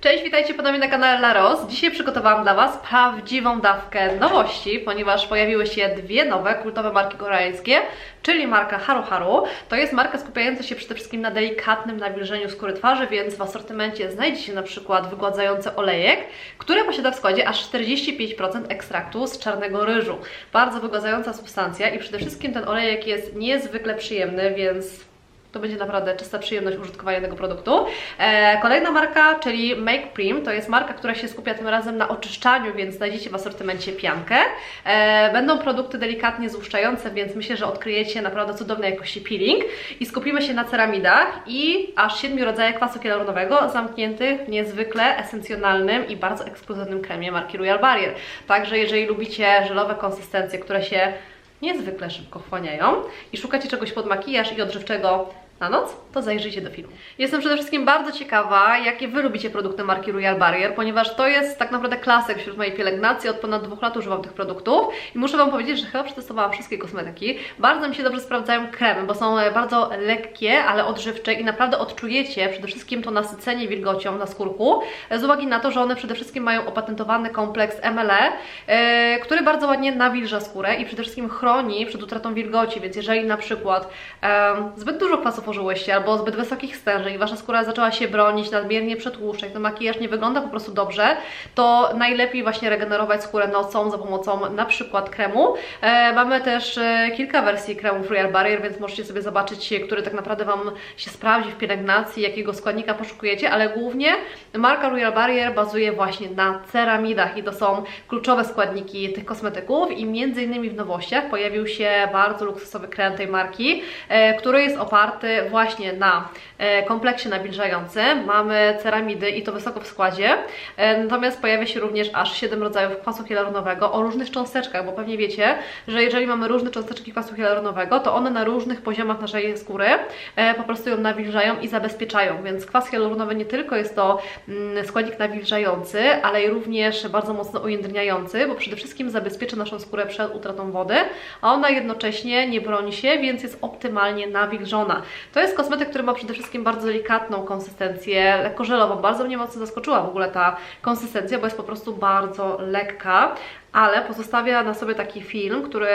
Cześć, witajcie ponownie na kanale Laros. Dzisiaj przygotowałam dla Was prawdziwą dawkę nowości, ponieważ pojawiły się dwie nowe kultowe marki koreańskie, czyli marka Haru Haru. To jest marka skupiająca się przede wszystkim na delikatnym nawilżeniu skóry twarzy, więc w asortymencie znajdzie się na przykład wygładzający olejek, który posiada w składzie aż 45% ekstraktu z czarnego ryżu. Bardzo wygładzająca substancja i przede wszystkim ten olejek jest niezwykle przyjemny, więc to będzie naprawdę czysta przyjemność użytkowania tego produktu. E, kolejna marka, czyli Make Prim, to jest marka, która się skupia tym razem na oczyszczaniu, więc znajdziecie w asortymencie piankę. E, będą produkty delikatnie złuszczające, więc myślę, że odkryjecie naprawdę cudownej jakości peeling. I skupimy się na ceramidach i aż siedmiu rodzajach kwasu hialuronowego zamkniętych w niezwykle esencjonalnym i bardzo ekskluzywnym kremie marki Royal Barrier. Także jeżeli lubicie żelowe konsystencje, które się niezwykle szybko wchłaniają i szukacie czegoś pod makijaż i odżywczego na noc, to zajrzyjcie do filmu. Jestem przede wszystkim bardzo ciekawa, jakie Wy lubicie produkty marki Royal Barrier, ponieważ to jest tak naprawdę klasyk wśród mojej pielęgnacji. Od ponad dwóch lat używam tych produktów i muszę Wam powiedzieć, że chyba przetestowałam wszystkie kosmetyki. Bardzo mi się dobrze sprawdzają kremy, bo są bardzo lekkie, ale odżywcze i naprawdę odczujecie przede wszystkim to nasycenie wilgocią na skórku, z uwagi na to, że one przede wszystkim mają opatentowany kompleks MLE, e, który bardzo ładnie nawilża skórę i przede wszystkim chroni przed utratą wilgoci, więc jeżeli na przykład e, zbyt dużo kwasów albo zbyt wysokich stężeń i Wasza skóra zaczęła się bronić, nadmiernie przetłuszczać, ten makijaż nie wygląda po prostu dobrze, to najlepiej właśnie regenerować skórę nocą za pomocą na przykład kremu. E, mamy też e, kilka wersji kremów Royal Barrier, więc możecie sobie zobaczyć, e, który tak naprawdę Wam się sprawdzi w pielęgnacji, jakiego składnika poszukujecie, ale głównie marka Royal Barrier bazuje właśnie na ceramidach i to są kluczowe składniki tych kosmetyków i między innymi w nowościach pojawił się bardzo luksusowy krem tej marki, e, który jest oparty właśnie na e, kompleksie nawilżającym. Mamy ceramidy i to wysoko w składzie. E, Natomiast pojawia się również aż 7 rodzajów kwasu hialuronowego o różnych cząsteczkach, bo pewnie wiecie, że jeżeli mamy różne cząsteczki kwasu hialuronowego, to one na różnych poziomach naszej skóry e, po prostu ją nawilżają i zabezpieczają. Więc kwas hialuronowy nie tylko jest to mm, składnik nawilżający, ale i również bardzo mocno ujędrniający, bo przede wszystkim zabezpiecza naszą skórę przed utratą wody, a ona jednocześnie nie broni się, więc jest optymalnie nawilżona. To jest kosmetyk, który ma przede wszystkim bardzo delikatną konsystencję, lekko żelową. Bardzo mnie mocno zaskoczyła w ogóle ta konsystencja, bo jest po prostu bardzo lekka, ale pozostawia na sobie taki film, który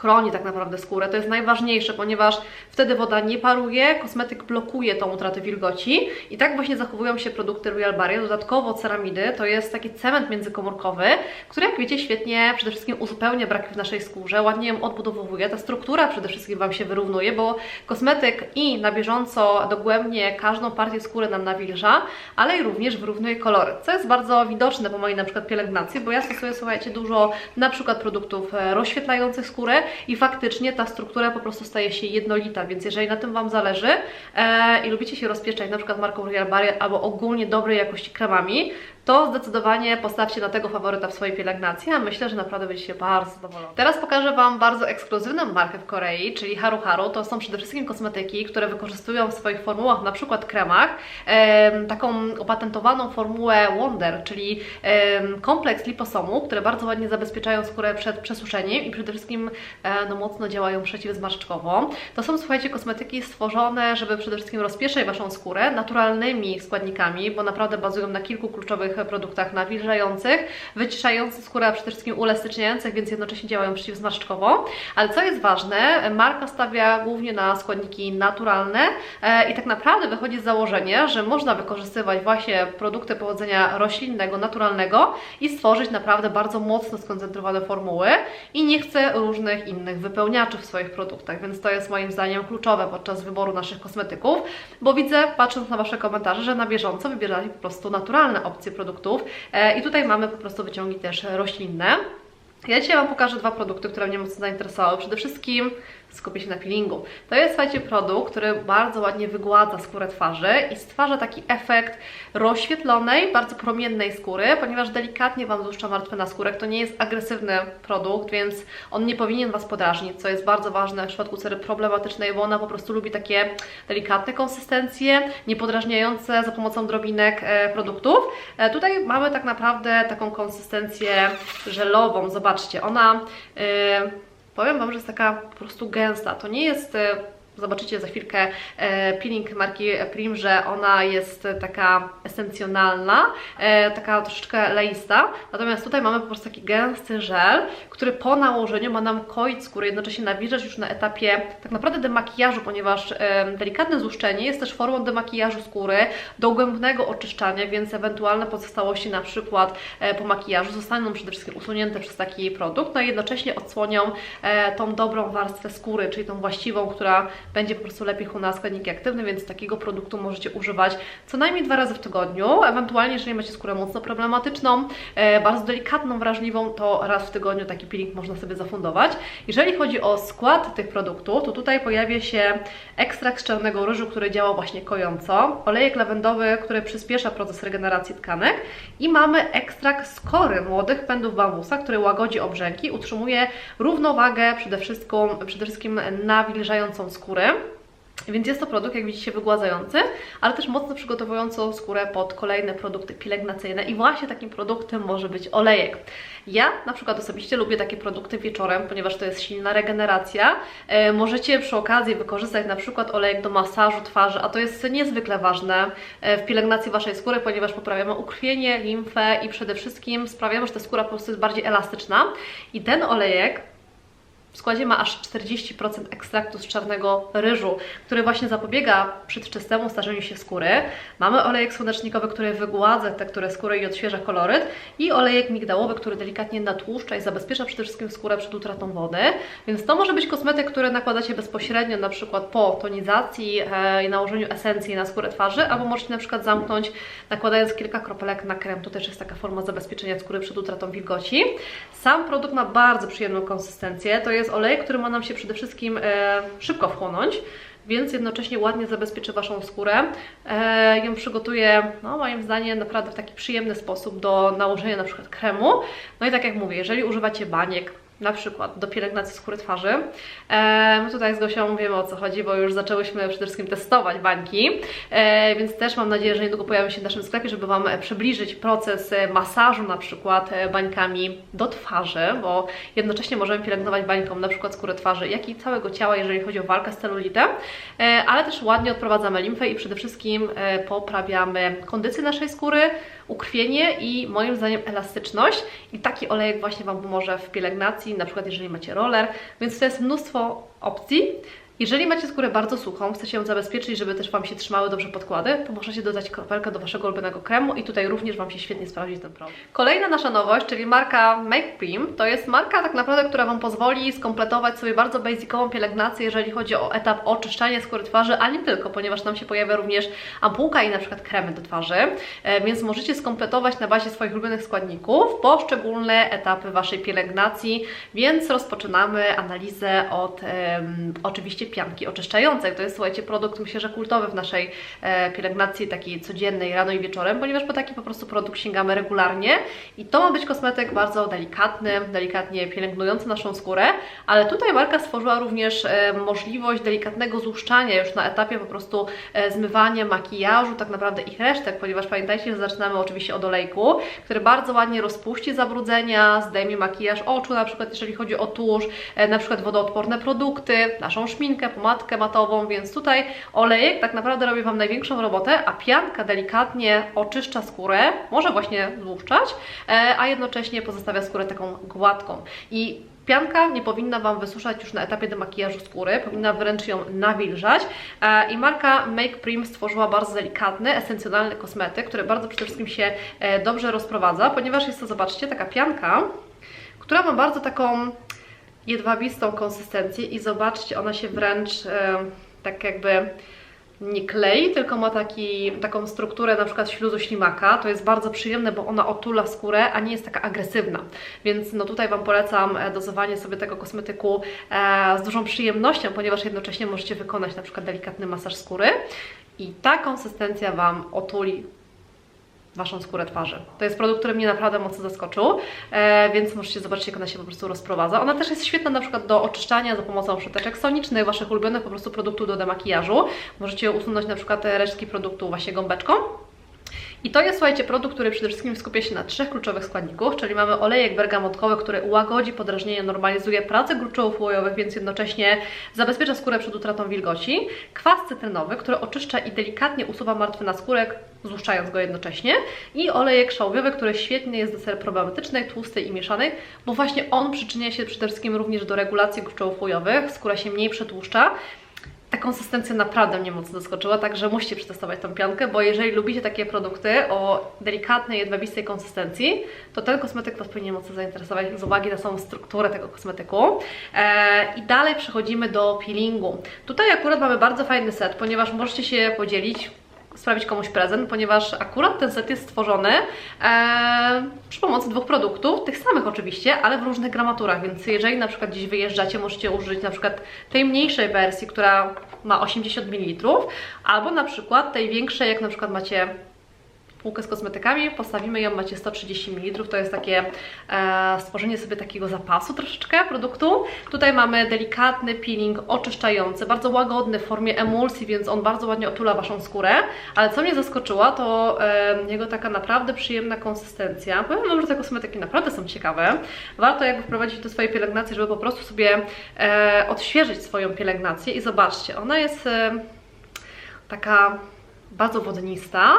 chroni tak naprawdę skórę. To jest najważniejsze, ponieważ wtedy woda nie paruje, kosmetyk blokuje tą utratę wilgoci i tak właśnie zachowują się produkty Royal Barrier. Dodatkowo ceramidy to jest taki cement międzykomórkowy, który jak wiecie świetnie przede wszystkim uzupełnia braki w naszej skórze, ładnie ją odbudowuje, ta struktura przede wszystkim Wam się wyrównuje, bo kosmetyk i na bieżąco dogłębnie każdą partię skóry nam nawilża, ale i również wyrównuje kolory, co jest bardzo widoczne po mojej na przykład pielęgnacji, bo ja stosuję, słuchajcie, dużo na przykład produktów e, rozświetlających skórę i faktycznie ta struktura po prostu staje się jednolita, więc jeżeli na tym Wam zależy e, i lubicie się rozpieszczać na przykład marką Royal Barrier albo ogólnie dobrej jakości kremami, to zdecydowanie postawcie na tego faworyta w swojej pielęgnacji, a myślę, że naprawdę będziecie bardzo zadowoleni. Teraz pokażę Wam bardzo ekskluzywną markę w Korei, czyli Haru Haru. To są przede wszystkim kosmetyki, które wykorzystują w swoich formułach, na przykład kremach, em, taką opatentowaną formułę Wonder, czyli kompleks liposomu, które bardzo ładnie zabezpieczają skórę przed przesuszeniem i przede wszystkim e, no, mocno działają przeciwzmarszczkowo. To są, słuchajcie, kosmetyki stworzone, żeby przede wszystkim rozpieszczać Waszą skórę naturalnymi składnikami, bo naprawdę bazują na kilku kluczowych produktach nawilżających, wyciszających skórę, a przede wszystkim uelastyczniających, więc jednocześnie działają przeciwzmarszczkowo. Ale co jest ważne, marka stawia głównie na składniki naturalne e, i tak naprawdę wychodzi z założenia, że można wykorzystywać właśnie produkty pochodzenia roślinnego, naturalnego i stworzyć naprawdę bardzo mocno skoncentrowane formuły i nie chcę różnych innych wypełniaczy w swoich produktach, więc to jest moim zdaniem kluczowe podczas wyboru naszych kosmetyków, bo widzę, patrząc na Wasze komentarze, że na bieżąco wybieracie po prostu naturalne opcje e, i tutaj mamy po prostu wyciągi też roślinne. Ja dzisiaj Wam pokażę dwa produkty, które mnie mocno zainteresowały. Przede wszystkim skupię się na peelingu. To jest, słuchajcie, produkt, który bardzo ładnie wygładza skórę twarzy i stwarza taki efekt rozświetlonej, bardzo promiennej skóry, ponieważ delikatnie Wam złuszcza martwe na skórek. To nie jest agresywny produkt, więc on nie powinien Was podrażnić, co jest bardzo ważne w przypadku cery problematycznej, bo ona po prostu lubi takie delikatne konsystencje, niepodrażniające za pomocą drobinek e, produktów. E, tutaj mamy tak naprawdę taką konsystencję żelową. Zobaczcie, ona... E, powiem Wam, że jest taka po prostu gęsta. To nie jest e, zobaczycie za chwilkę e, peeling marki Prim, że ona jest taka esencjonalna, e, taka troszeczkę leista, natomiast tutaj mamy po prostu taki gęsty żel, który po nałożeniu ma nam koić skórę, jednocześnie nawilżać już na etapie tak naprawdę demakijażu, ponieważ e, delikatne złuszczenie jest też formą demakijażu skóry, dogłębnego oczyszczania, więc ewentualne pozostałości na przykład po makijażu zostaną przede wszystkim usunięte przez taki produkt, no i jednocześnie odsłonią tą dobrą warstwę skóry, czyli tą właściwą, która będzie po prostu lepiej chłonęła składniki aktywne, więc takiego produktu możecie używać co najmniej dwa razy w tygodniu, ewentualnie jeżeli macie skórę mocno problematyczną, e, bardzo delikatną, wrażliwą, to raz w tygodniu taki peeling można sobie zafundować. Jeżeli chodzi o skład tych produktów, to tutaj pojawia się ekstrakt z czarnego ryżu, który działa właśnie kojąco, olejek lawendowy, który przyspiesza proces regeneracji tkanek i mamy ekstrakt z kory młodych pędów bambusa, który łagodzi obrzęki, utrzymuje równowagę, przede wszystkim, przede wszystkim nawilżającą skórę. Więc jest to produkt, jak widzicie, wygładzający, ale też mocno przygotowujący skórę pod kolejne produkty pielęgnacyjne i właśnie takim produktem może być olejek. Ja na przykład osobiście lubię takie produkty wieczorem, ponieważ to jest silna regeneracja. E, możecie przy okazji wykorzystać na przykład olejek do masażu twarzy, a to jest niezwykle ważne e, w pielęgnacji Waszej skóry, ponieważ poprawiamy ukrwienie, limfę i przede wszystkim sprawiamy, że ta skóra po prostu jest bardziej elastyczna. I ten olejek w składzie ma aż 40% ekstraktu z czarnego ryżu, który właśnie zapobiega przedwczesnemu starzeniu się skóry. Mamy olejek słonecznikowy, który wygładza tekturę skóry i odświeża koloryt i olejek migdałowy, który delikatnie natłuszcza i zabezpiecza przede wszystkim skórę przed utratą wody. Więc to może być kosmetyk, który nakładacie bezpośrednio na przykład po tonizacji e, i nałożeniu esencji na skórę twarzy, albo możecie na przykład zamknąć nakładając kilka kropelek na krem. To też jest taka forma zabezpieczenia skóry przed utratą wilgoci. Sam produkt ma bardzo przyjemną konsystencję. To jest jest olej, który ma nam się przede wszystkim e, szybko wchłonąć, więc jednocześnie ładnie zabezpieczy Waszą skórę. E, ją przygotuję, no moim zdaniem, naprawdę w taki przyjemny sposób do nałożenia na przykład kremu. No i tak jak mówię, jeżeli używacie baniek, na przykład do pielęgnacji skóry twarzy. E, my tutaj z Gosią wiemy o co chodzi, bo już zaczęłyśmy przede wszystkim testować bańki, e, więc też mam nadzieję, że niedługo pojawią się w naszym sklepie, żeby Wam przybliżyć proces masażu na przykład bańkami do twarzy, bo jednocześnie możemy pielęgnować bańką na przykład skórę twarzy, jak i całego ciała, jeżeli chodzi o walkę z celulitem, e, ale też ładnie odprowadzamy limfę i przede wszystkim poprawiamy kondycję naszej skóry, ukrwienie i moim zdaniem elastyczność i taki olejek właśnie Wam pomoże w pielęgnacji, na przykład jeżeli macie roller, więc to jest mnóstwo opcji. Jeżeli macie skórę bardzo suchą, chcecie ją zabezpieczyć, żeby też Wam się trzymały dobrze podkłady, to możecie dodać kropelkę do Waszego ulubionego kremu i tutaj również Wam się świetnie sprawdzi ten produkt. Kolejna nasza nowość, czyli marka Make Cream, to jest marka tak naprawdę, która Wam pozwoli skompletować sobie bardzo basicową pielęgnację, jeżeli chodzi o etap oczyszczania skóry twarzy, a nie tylko, ponieważ tam się pojawia również ampułka i na przykład kremy do twarzy, e, więc możecie skompletować na bazie swoich ulubionych składników poszczególne etapy Waszej pielęgnacji, więc rozpoczynamy analizę od um, oczywiście pianki oczyszczającej. To jest, słuchajcie, produkt myślę, że kultowy w naszej e, pielęgnacji takiej codziennej, rano i wieczorem, ponieważ po taki po prostu produkt sięgamy regularnie i to ma być kosmetyk bardzo delikatny, delikatnie pielęgnujący naszą skórę, ale tutaj marka stworzyła również e, możliwość delikatnego złuszczania już na etapie po prostu e, zmywania makijażu, tak naprawdę ich resztek, ponieważ pamiętajcie, że zaczynamy oczywiście od olejku, który bardzo ładnie rozpuści zabrudzenia, zdejmie makijaż oczu, na przykład jeżeli chodzi o tusz, e, na przykład wodoodporne produkty, naszą szminkę, pomadkę matową, więc tutaj olejek tak naprawdę robi Wam największą robotę, a pianka delikatnie oczyszcza skórę, może właśnie złuszczać, e, a jednocześnie pozostawia skórę taką gładką. I Pianka nie powinna Wam wysuszać już na etapie demakijażu skóry, powinna wręcz ją nawilżać e, i marka Make Prim stworzyła bardzo delikatny, esencjonalny kosmetyk, który bardzo przede wszystkim się e, dobrze rozprowadza, ponieważ jest to, zobaczcie, taka pianka, która ma bardzo taką jedwabistą konsystencję i zobaczcie, ona się wręcz e, tak jakby nie klei, tylko ma taki, taką strukturę na przykład śluzu ślimaka. To jest bardzo przyjemne, bo ona otula skórę, a nie jest taka agresywna. Więc no tutaj Wam polecam e, dozowanie sobie tego kosmetyku e, z dużą przyjemnością, ponieważ jednocześnie możecie wykonać na przykład delikatny masaż skóry i ta konsystencja Wam otuli Waszą skórę twarzy. To jest produkt, który mnie naprawdę mocno zaskoczył, e, więc możecie zobaczyć, jak ona się po prostu rozprowadza. Ona też jest świetna na przykład do oczyszczania za pomocą szczoteczek sonicznych, Waszych ulubionych po prostu produktów do demakijażu. Możecie usunąć na przykład resztki produktu właśnie gąbeczką I to jest, słuchajcie, produkt, który przede wszystkim skupia się na trzech kluczowych składników, czyli mamy olejek bergamotkowy, który łagodzi podrażnienie, normalizuje pracę gruczołów łojowych, więc jednocześnie zabezpiecza skórę przed utratą wilgoci. Kwas cytrynowy, który oczyszcza i delikatnie usuwa martwy naskórek, złuszczając go jednocześnie. I olejek szałwiowy, który świetny jest do ser problematycznej, tłustej i mieszanej, bo właśnie on przyczynia się przede wszystkim również do regulacji gruczołów łojowych, skóra się mniej przetłuszcza, ta konsystencja naprawdę mnie mocno zaskoczyła, także musicie przetestować tą piankę, bo jeżeli lubicie takie produkty o delikatnej, jedwabistej konsystencji, to ten kosmetyk Was powinien mocno zainteresować z uwagi na samą strukturę tego kosmetyku. Eee, I dalej przechodzimy do peelingu. Tutaj akurat mamy bardzo fajny set, ponieważ możecie się podzielić sprawić komuś prezent, ponieważ akurat ten set jest stworzony e, przy pomocy dwóch produktów, tych samych oczywiście, ale w różnych gramaturach, więc jeżeli na przykład gdzieś wyjeżdżacie, możecie użyć na przykład tej mniejszej wersji, która ma 80 ml, albo na przykład tej większej, jak na przykład macie półkę z kosmetykami, postawimy ją, macie 130 ml, to jest takie e, stworzenie sobie takiego zapasu troszeczkę produktu. Tutaj mamy delikatny peeling oczyszczający, bardzo łagodny w formie emulsji, więc on bardzo ładnie otula Waszą skórę, ale co mnie zaskoczyło, to e, jego taka naprawdę przyjemna konsystencja. Powiem Wam, że te kosmetyki naprawdę są ciekawe. Warto jakby wprowadzić do swojej pielęgnacji, żeby po prostu sobie e, odświeżyć swoją pielęgnację i zobaczcie, ona jest taka bardzo wodnista,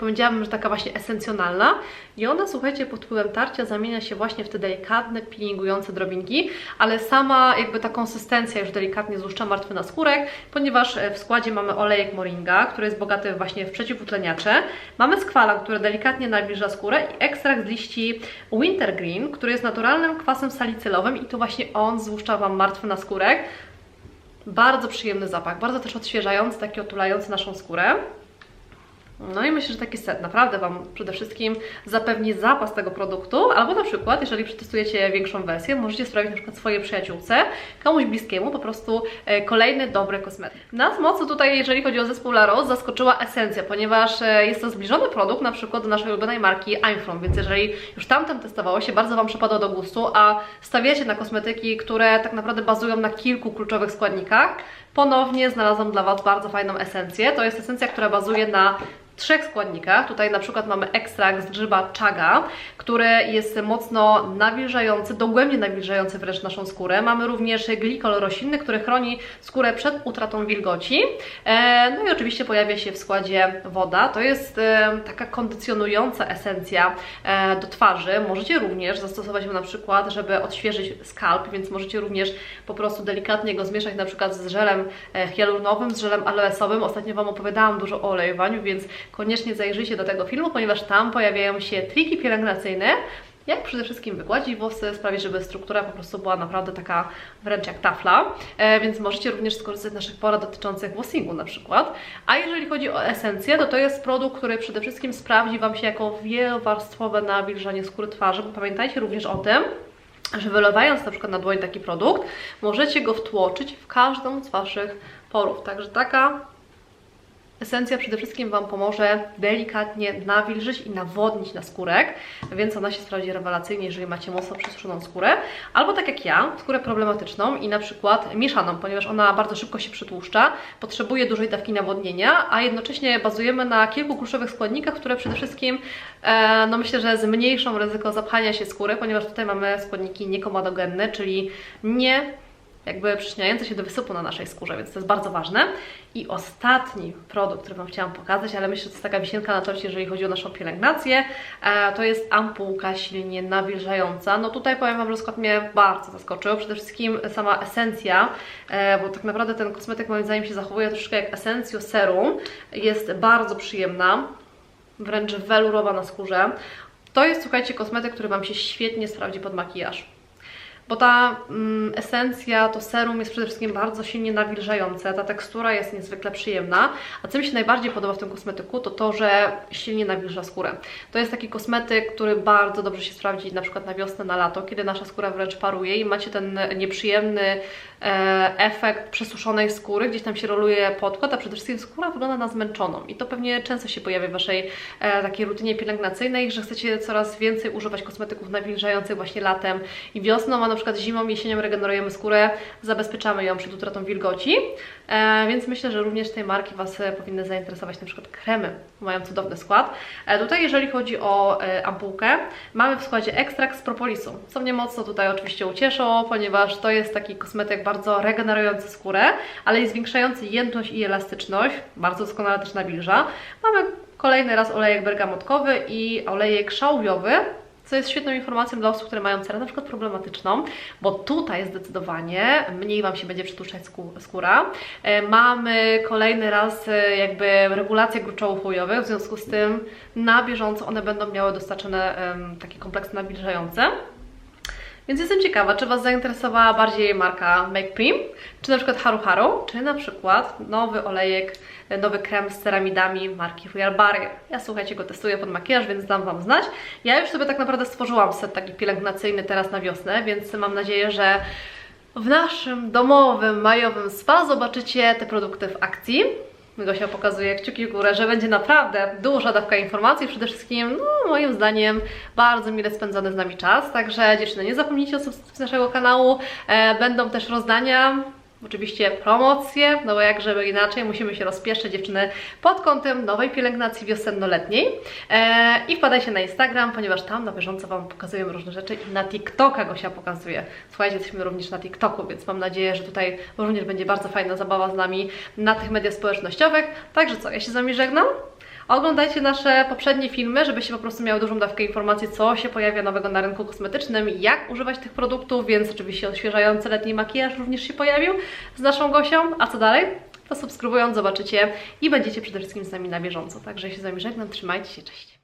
powiedziałabym, że taka właśnie esencjonalna i ona, słuchajcie, pod wpływem tarcia zamienia się właśnie w te delikatne, peelingujące drobinki, ale sama jakby ta konsystencja już delikatnie złuszcza martwy naskórek, ponieważ e, w składzie mamy olejek moringa, który jest bogaty właśnie w przeciwutleniacze, mamy skwalan, który delikatnie nawilża skórę i ekstrakt z liści wintergreen, który jest naturalnym kwasem salicylowym i to właśnie on złuszcza Wam martwy naskórek. Bardzo przyjemny zapach, bardzo też odświeżający, taki otulający naszą skórę. No i myślę, że taki set naprawdę Wam przede wszystkim zapewni zapas tego produktu, albo na przykład, jeżeli przetestujecie większą wersję, możecie sprawić na przykład swojej przyjaciółce, komuś bliskiemu, po prostu e, kolejny dobry kosmetyk. Nas mocno tutaj, jeżeli chodzi o zespół La Rose, zaskoczyła esencja, ponieważ e, jest to zbliżony produkt na przykład do naszej ulubionej marki I'm From, więc jeżeli już tamten testowało się, bardzo Wam przypadło do gustu, a stawiacie na kosmetyki, które tak naprawdę bazują na kilku kluczowych składnikach, ponownie znalazłam dla Was bardzo fajną esencję. To jest esencja, która bazuje na trzech składnikach. Tutaj na przykład mamy ekstrakt z grzyba chaga, który jest mocno nawilżający, dogłębnie nawilżający wręcz naszą skórę. Mamy również glikol roślinny, który chroni skórę przed utratą wilgoci. E, no i oczywiście pojawia się w składzie woda. To jest e, taka kondycjonująca esencja e, do twarzy. Możecie również zastosować ją na przykład, żeby odświeżyć skalp, więc możecie również po prostu delikatnie go zmieszać na przykład z żelem hialuronowym, z żelem aloesowym. Ostatnio Wam opowiadałam dużo o olejowaniu, więc koniecznie zajrzyjcie do tego filmu, ponieważ tam pojawiają się triki pielęgnacyjne, jak przede wszystkim wygładzić włosy, sprawić, żeby struktura po prostu była naprawdę taka wręcz jak tafla, e, więc możecie również skorzystać z naszych porad dotyczących włossingu na przykład. A jeżeli chodzi o esencję, to to jest produkt, który przede wszystkim sprawdzi Wam się jako wielowarstwowe nawilżanie skóry twarzy, bo pamiętajcie również o tym, że wylewając na przykład na dłoń taki produkt, możecie go wtłoczyć w każdą z Waszych porów. Także taka Esencja przede wszystkim Wam pomoże delikatnie nawilżyć i nawodnić na skórek, więc ona się sprawdzi rewelacyjnie, jeżeli macie mocno przesuszoną skórę, albo tak jak ja, skórę problematyczną i na przykład mieszaną, ponieważ ona bardzo szybko się przytłuszcza, potrzebuje dużej dawki nawodnienia, a jednocześnie bazujemy na kilku kluczowych składnikach, które przede wszystkim, e, no myślę, że zmniejszą ryzyko zapchania się skóry, ponieważ tutaj mamy składniki niekomadogenne, czyli nie jakby przyczyniające się do wysypu na naszej skórze, więc to jest bardzo ważne. I ostatni produkt, który Wam chciałam pokazać, ale myślę, że to jest taka wisienka na torcie, jeżeli chodzi o naszą pielęgnację, e, to jest ampułka silnie nawilżająca. No tutaj powiem Wam, że skład mnie bardzo zaskoczył. Przede wszystkim sama esencja, e, bo tak naprawdę ten kosmetyk moim zdaniem się zachowuje troszeczkę jak esencjo serum. Jest bardzo przyjemna, wręcz welurowa na skórze. To jest, słuchajcie, kosmetyk, który Wam się świetnie sprawdzi pod makijaż bo ta mm, esencja, to serum jest przede wszystkim bardzo silnie nawilżające, ta tekstura jest niezwykle przyjemna, a co mi się najbardziej podoba w tym kosmetyku, to to, że silnie nawilża skórę. To jest taki kosmetyk, który bardzo dobrze się sprawdzi na przykład na wiosnę, na lato, kiedy nasza skóra wręcz paruje i macie ten nieprzyjemny e, efekt przesuszonej skóry, gdzieś tam się roluje podkład, a przede wszystkim skóra wygląda na zmęczoną i to pewnie często się pojawia w Waszej e, takiej rutynie pielęgnacyjnej, że chcecie coraz więcej używać kosmetyków nawilżających właśnie latem i wiosną, a na przykład zimą, jesienią regenerujemy skórę, zabezpieczamy ją przed utratą wilgoci, e, więc myślę, że również tej marki Was e, powinny zainteresować na przykład kremy, mają cudowny skład. E, tutaj jeżeli chodzi o e, ampułkę, mamy w składzie ekstrakt z propolisu, co mnie mocno tutaj oczywiście ucieszyło, ponieważ to jest taki kosmetyk bardzo regenerujący skórę, ale i zwiększający jędrność i elastyczność, bardzo doskonale też nawilża. Mamy kolejny raz olejek bergamotkowy i olejek szałwiowy, co jest świetną informacją dla osób, które mają cerę na przykład problematyczną, bo tutaj zdecydowanie mniej Wam się będzie przetłuszczać skó- skóra. E, Mamy kolejny raz e, jakby regulację gruczołów łojowych, w związku z tym na bieżąco one będą miały dostarczone takie kompleksy nawilżające. Więc jestem ciekawa, czy Was zainteresowała bardziej marka Make Prim, czy na przykład Haru Haru, czy na przykład nowy olejek, nowy krem z ceramidami marki Barrier. Ja słuchajcie, go testuję pod makijaż, więc dam Wam znać. Ja już sobie tak naprawdę stworzyłam set taki pielęgnacyjny teraz na wiosnę, więc mam nadzieję, że w naszym domowym, majowym spa zobaczycie te produkty w akcji. Gosia pokazuje kciuki w górę, że będzie naprawdę duża dawka informacji, przede wszystkim, no moim zdaniem, bardzo mile spędzony z nami czas, także dziewczyny, nie zapomnijcie o subskrypcji naszego kanału, e, będą też rozdania, Oczywiście promocje, no bo jak żeby inaczej, musimy się rozpieszczyć dziewczyny pod kątem nowej pielęgnacji wiosenno-letniej. E, I wpadajcie na Instagram, ponieważ tam na bieżąco Wam pokazujemy różne rzeczy i na TikToka Gosia pokazuje. Słuchajcie, jesteśmy również na TikToku, więc mam nadzieję, że tutaj również będzie bardzo fajna zabawa z nami na tych mediach społecznościowych. Także co, ja się z Wami żegnam. Oglądajcie nasze poprzednie filmy, żebyście po prostu miały dużą dawkę informacji, co się pojawia nowego na rynku kosmetycznym, jak używać tych produktów, więc oczywiście odświeżający letni makijaż również się pojawił z naszą Gosią. A co dalej? To subskrybując zobaczycie i będziecie przede wszystkim z nami na bieżąco. Także się z Wami żegnam, trzymajcie się, cześć!